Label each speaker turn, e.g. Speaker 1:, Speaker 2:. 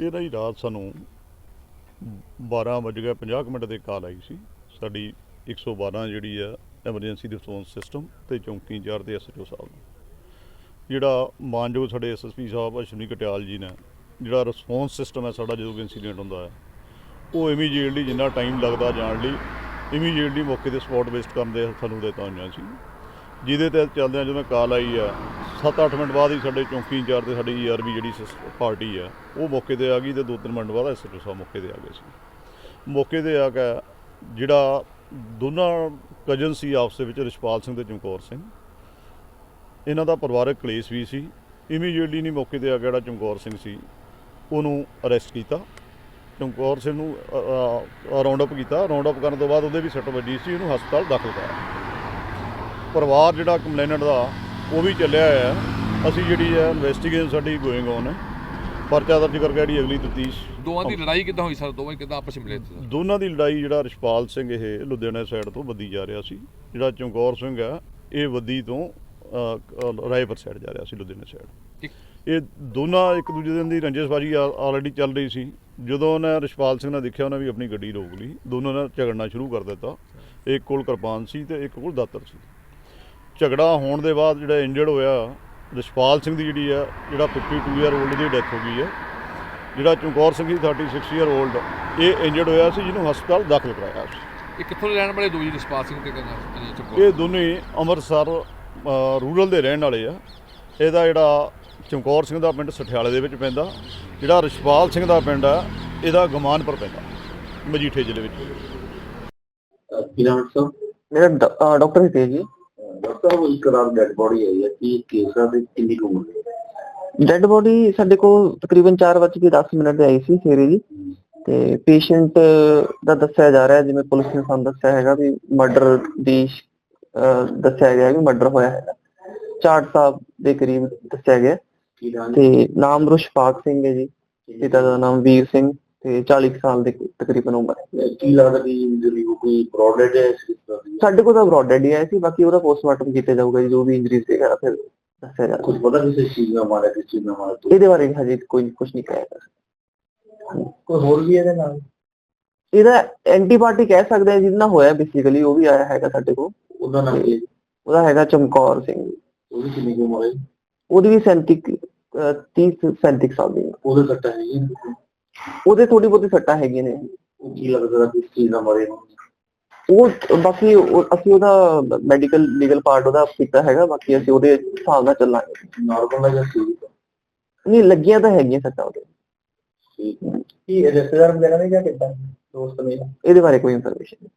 Speaker 1: ਇਹਦਾ ਹੀ ਰਾਤ ਸਾਨੂੰ 12 ਵਜੇ ਗਏ 50 ਕੁ ਮਿੰਟ ਦੇ ਕਾਲ ਆਈ ਸੀ। ਸਾਡੀ 112 ਜਿਹੜੀ ਆ, ਐਮਰਜੈਂਸੀ ਰਿਸਪੌਂਸ ਸਿਸਟਮ ਤੇ ਚੌਂਕੀ ਇੰਚਾਰਜ ਤੇ ਐਸਐਚਓ ਸਾਹਿਬ ਨੂੰ। ਜਿਹੜਾ ਮਾਨਯੋਗ ਸਾਡੇ ਐਸਐਸਪੀ ਸਾਹਿਬ, ਅਸ਼ਵਨੀ ਕਟਿਆਲ ਜੀ ਨੇ, ਜਿਹੜਾ ਰਿਸਪੌਂਸ ਸਿਸਟਮ ਹੈ ਸਾਡਾ ਜਦੋਂ ਵੀ ਇਨਸੀਡੈਂਟ ਹੁੰਦਾ ਹੈ, ਉਹ ਇਮੀਡੀਏਟਲੀ ਜਿੰਨਾ ਟਾਈਮ ਲੱਗਦਾ ਜਾਣ ਲਈ, ਇਮੀਡੀਏਟਲੀ ਮੌਕੇ ਤੇ ਸਪੌਟ ਬੇਸਡ ਕਰਨ ਦੇ ਸਾਨੂੰ ਦਿੱਤਾ ਹੋਈਆਂ ਸੀ। ਜਿਹਦੇ ਤੇ ਚੱਲਦਿਆਂ ਜਦੋਂ ਕਾਲ ਆਈ ਆ 7-8 ਮਿੰਟ ਬਾਅਦ ਹੀ ਸਾਡੇ ਚੌਂਕੀ ਇੰਚਾਰਜ ਤੇ ਸਾਡੀ ਈਆਰਬੀ ਜਿਹੜੀ ਸਿਸ- ਪਾਰਟੀ ਆ, ਉਹ ਮੌਕੇ ਤੇ ਆ ਗਈ ਤੇ 2-3 ਮਿੰਟ ਬਾਅਦ ਐਸਐਚਓ ਸਾਹਿਬ ਮੌਕੇ ਤੇ ਆ ਗਏ ਸੀ। ਮੌਕੇ ਤੇ ਆ ਕੇ ਜਿਹੜਾ ਦੋਨਾਂ ਕਜ਼ਨ ਸੀ ਆਪਸ ਦੇ ਵਿੱਚ, ਰਿਸ਼ਪਾਲ ਸਿੰਘ ਤੇ ਚਮਕੌਰ ਸਿੰਘ। ਇਹਨਾਂ ਦਾ ਪਰਿਵਾਰਕ ਕਲੇਸ਼ ਵੀ ਸੀ। ਇਮੀਡੀਏਟਲੀ ਨਹੀਂ ਮੌਕੇ ਤੇ ਆ ਗਿਆ ਜਿਹੜਾ ਚਮਕੌਰ ਸਿੰਘ ਸੀ, ਉਹਨੂੰ ਅਰੈਸਟ ਕੀਤਾ। ਚਮਕੌਰ ਸਿੰਘ ਨੂੰ ਰਾਉਂਡ ਅਪ ਕੀਤਾ। ਰਾਉਂਡ ਅਪ ਕਰਨ ਤੋਂ ਬਾਅਦ ਉਹਦੇ ਵੀ ਸੱਟ ਵੱਜੀ ਸੀ, ਉਹਨੂੰ ਹਸਪਤਾਲ ਦਾਖਲ ਕਰਾਇਆ। ਪਰਿਵਾਰ ਜਿਹੜਾ ਕੰਪਲੇਨੈਂਟ ਦਾ ਉਹ ਵੀ ਚੱਲਿਆ ਹੋਇਆ ਹੈ। ਅਸੀਂ ਜਿਹੜੀ ਹੈ ਇਨਵੈਸਟੀਗੇਸ਼ਨ ਸਾਡੀ ਗੋਇੰਗ ਔਨ ਹੈ। ਪਰਚਾ ਦਰਜ ਕਰਕੇ ਜਿਹੜੀ ਅਗਲੀ ਤਫਤੀਸ਼
Speaker 2: ਦੋਵਾਂ ਦੀ ਲੜਾਈ ਕਿੱਦਾਂ ਹੋਈ ਸਰ? ਦੋਵੇਂ ਕਿੱਦਾਂ ਆਪਸ ਵਿੱਚ ਮਿਲੇ ਸੀ?
Speaker 1: ਦੋਨਾਂ ਦੀ ਲੜਾਈ ਜਿਹੜਾ ਰਿਸ਼ਪਾਲ ਸਿੰਘ ਇਹ ਲੁਧਿਆਣਾ ਸਾਈਡ ਤੋਂ ਵੱਧੀ ਜਾ ਰਿਹਾ ਸੀ। ਜਿਹੜਾ ਚਮਕੌਰ ਸਿੰਘ ਆ ਇਹ ਵੱਧੀ ਤੋਂ ਰਾਏਪੁਰ ਸਾਈਡ ਜਾ ਰਿਹਾ ਸੀ ਲੁਧਿਆਣਾ ਸਾਈਡ ਇਹ ਦੋਨਾਂ ਇੱਕ ਦੂਜੇ ਦਿਨ ਦੀ ਰੰਜਸਬਾਜੀ ਆਲਰੇਡੀ ਚੱਲ ਰਹੀ ਸੀ। ਜਦੋਂ ਉਹਨੇ ਰਿਸ਼ਪਾਲ ਸਿੰਘ ਨੇ ਦੇਖਿਆ ਉਹਨੇ ਵੀ ਆਪਣੀ ਗੱਡੀ ਰੋਕ ਲਈ। ਦੋਨੋਂ ਨੇ ਝਗੜਨਾ ਸ਼ੁਰੂ ਕਰ ਦਿੱਤਾ। ਇੱਕ ਕੋਲ ਕਿਰਪਾਨ ਸੀ ਤੇ ਇੱਕ ਕੋਲ ਦਾਤਰ ਸੀ। ਝਗੜਾ ਹੋਣ ਦੇ ਬਾਅਦ ਜਿਹੜਾ ਇੰਜਰਡ ਹੋਇਆ ਰਿਸ਼ਪਾਲ ਸਿੰਘ ਦੀ ਜਿਹੜੀ ਆ ਜਿਹੜਾ 52 ਇਅਰ 올ਡ ਦੀ ਡੈਥ ਹੋ ਗਈ ਹੈ ਜਿਹੜਾ ਚਮਕੌਰ ਸਿੰਘ ਦੀ 36 ਇਅਰ 올ਡ ਇਹ ਇੰਜਰਡ ਹੋਇਆ ਸੀ ਜਿਹਨੂੰ ਹਸਪਤਾਲ ਦਾਖਲ ਕਰਾਇਆ ਸੀ।
Speaker 2: ਇਹ ਕਿੱਥੋਂ ਦੇ ਰਹਿਣ ਵਾਲੇ ਦੋ ਜੀ ਜਸਪਾਲ ਸਿੰਘ ਤੇ ਕਰਨਾ ਚਮਕੌਰ?
Speaker 1: ਇਹ ਦੋਨੇ ਹੀ ਅੰਮ੍ਰਿਤਸਰ ਰੂਰਲ ਦੇ ਰਹਿਣ ਵਾਲੇ ਆ। ਇਹਦਾ ਜਿਹੜਾ ਚਮਕੌਰ ਸਿੰਘ ਦਾ ਪਿੰਡ ਸਠਿਆਲੇ ਦੇ ਵਿੱਚ ਪੈਂਦਾ ਜਿਹੜਾ ਰਿਸ਼ਪਾਲ ਸਿੰਘ ਦਾ ਪਿੰਡ ਆ ਇਹਦਾ ਗਮਾਨਪੁਰ ਪੈਂਦਾ ਮਜੀਠੇ ਜ਼ਿਲ੍ਹੇ ਵਿੱਚ।
Speaker 3: ਹੈ
Speaker 4: ਮੇਰਾ ਡਾਕਟਰ ਹਿਤੇਜ ਜੀ।
Speaker 3: ਡਾਕਟਰ ਸਾਹਿਬ ਇੱਕ ਰਾਤ ਡੈਡ ਬੋਡੀ ਆਈ ਹੈ ਕਿ ਕੇਸ ਤੇ ਕਿੰਨੀ ਕੁ ਉਮਰ ਹੈ?
Speaker 4: ਡੈੱਡ ਬੋਡੀ ਸਾਡੇ ਕੋਲ ਤਕਰੀਬਨ 4:10 ਮਿੰਟ ਤੇ ਆਈ ਸੀ ਸਵੇਰੇ ਜੀ। ਤੇ ਪੇਸ਼ੈਂਟ ਦਾ ਦੱਸਿਆ ਜਾ ਰਿਹਾ ਜਿਵੇਂ ਪੁਲਿਸ ਨੇ ਸਾਨੂੰ ਦੱਸਿਆ ਹੈਗਾ ਵੀ ਮਰਡਰ ਦੀ ਦੱਸਿਆ ਗਿਆ ਵੀ ਮਰਡਰ ਹੋਇਆ ਹੈਗਾ। ਚਾਰ ਸਾਹਿਬ ਦੇ ਕਰੀਬ ਦੱਸਿਆ ਗਿਆ।
Speaker 3: ਕੀ
Speaker 4: ਤੇ ਨਾਮ ਰੁਸ਼ਪਾਕ ਸਿੰਘ ਹੈ ਜੀ। ਪਿਤਾ ਦਾ ਨਾਮ ਵੀਰ ਸਿੰਘ ਤੇ 40 ਕੁ ਸਾਲ ਦੇ ਤਕਰੀਬਨ ਉਮਰ ਹੈ।
Speaker 3: ਕੀ ਲੱਗਦਾ ਕਿ ਇੰਜਰੀ ਕੋਈ ਬ੍ਰੌਡਡ ਹੈ ਦੀ
Speaker 4: ਸਾਡੇ ਕੋਲ ਤਾਂ ਬ੍ਰੌਡ ਡੈਡ ਹੀ ਆਇਆ ਸੀ ਬਾਕੀ ਉਹਦਾ ਪੋਸਟਮਾਰਟਮ ਕੀਤਾ ਜਾਊਗਾ ਜੀ ਜੋ ਵੀ ਇੰਜਰੀਜ਼ ਵਗੈਰਾ ਫਿਰ ਦੱਸਿਆ ਜਾ
Speaker 3: ਕੁਝ ਪਤਾ ਕਿਸੇ ਚੀਜ਼ ਨਾਲ ਮਾਰਿਆ ਕਿਸ ਚੀਜ਼ ਨਾਲ ਮਾਰਿਆ?
Speaker 4: ਇਹਦੇ ਬਾਰੇ ਹਜੇ ਕੋਈ ਕੁਝ ਨਹੀਂ ਕਹਿ ਸਕਦਾ
Speaker 3: ਕੋਈ ਹੋਰ ਵੀ ਇਹਦੇ ਨਾਲ?
Speaker 4: ਇਹਦਾ ਐਂਟੀਬਾਇਓਟਿਕ ਕਹਿ ਸਕਦੇ ਆ ਜਿਹਦੇ ਨਾਲ ਹੋਇਆ ਬੇਸਿਕਲੀ ਉਹ ਵੀ ਆਇਆ ਹੈਗਾ ਸਾਡੇ ਕੋਲ।
Speaker 3: ਉਹਦਾ ਨਾਮ ਕੀ ਹੈ?
Speaker 4: ਉਹਦਾ ਹੈਗਾ ਚਮਕੌਰ ਸਿੰਘ।
Speaker 3: ਉਹਦੀ ਕਿੰਨੀ ਕੁ ਉਮਰ ਹੈ
Speaker 4: ਉਹਦੀ ਵੀ 37 ਅਹ 30 37 ਸਾਲ ਦੀ ਉਮਰ।
Speaker 3: ਉਹਦੇ ਸੱਟਾ ਹੈ ਜੀ
Speaker 4: ਉਹਦੇ ਥੋੜੀ ਬਹੁਤੀ ਸੱਟਾਂ ਹੈਗੀਆਂ ਨੇ।
Speaker 3: ਉਹ ਕੀ ਲੱਗਦਾ ਕਿਸ ਚੀਜ਼ ਨਾਲ ਮਾਰੇ
Speaker 4: ਉਹ ਬਾਕੀ ਉਹ- ਅਸੀਂ ਉਹਦਾ ਮੈਡੀਕਲ ਲੀਗਲ ਪਾਰਟ ਉਹਦਾ ਕੀਤਾ ਹੈਗਾ ਬਾਕੀ ਅਸੀਂ ਉਹਦੇ ਹਿਸਾਬ ਨਾਲ ਚੱਲਾਂਗੇ।
Speaker 3: ਨਾਰਮਲ ਸੀ
Speaker 4: ਨਹੀਂ ਲੱਗੀਆਂ ਤਾਂ ਹੈਗੀਆਂ ਸੱਟਾਂ ਉਹਦੇ।
Speaker 3: ਠੀਕ ਕੀ ਰਿਸ਼ਤੇਦਾਰ ਵਗੈਰਾ ਨੇ ਜਾਂ ਕਿੱਦਾਂ? ਦੋਸਤ ਨੇ?
Speaker 4: ਇਹਦੇ ਬਾਰੇ ਕੋਈ ਇਨਫੋਰਮੇਸ਼ਨ ਨਹੀਂ।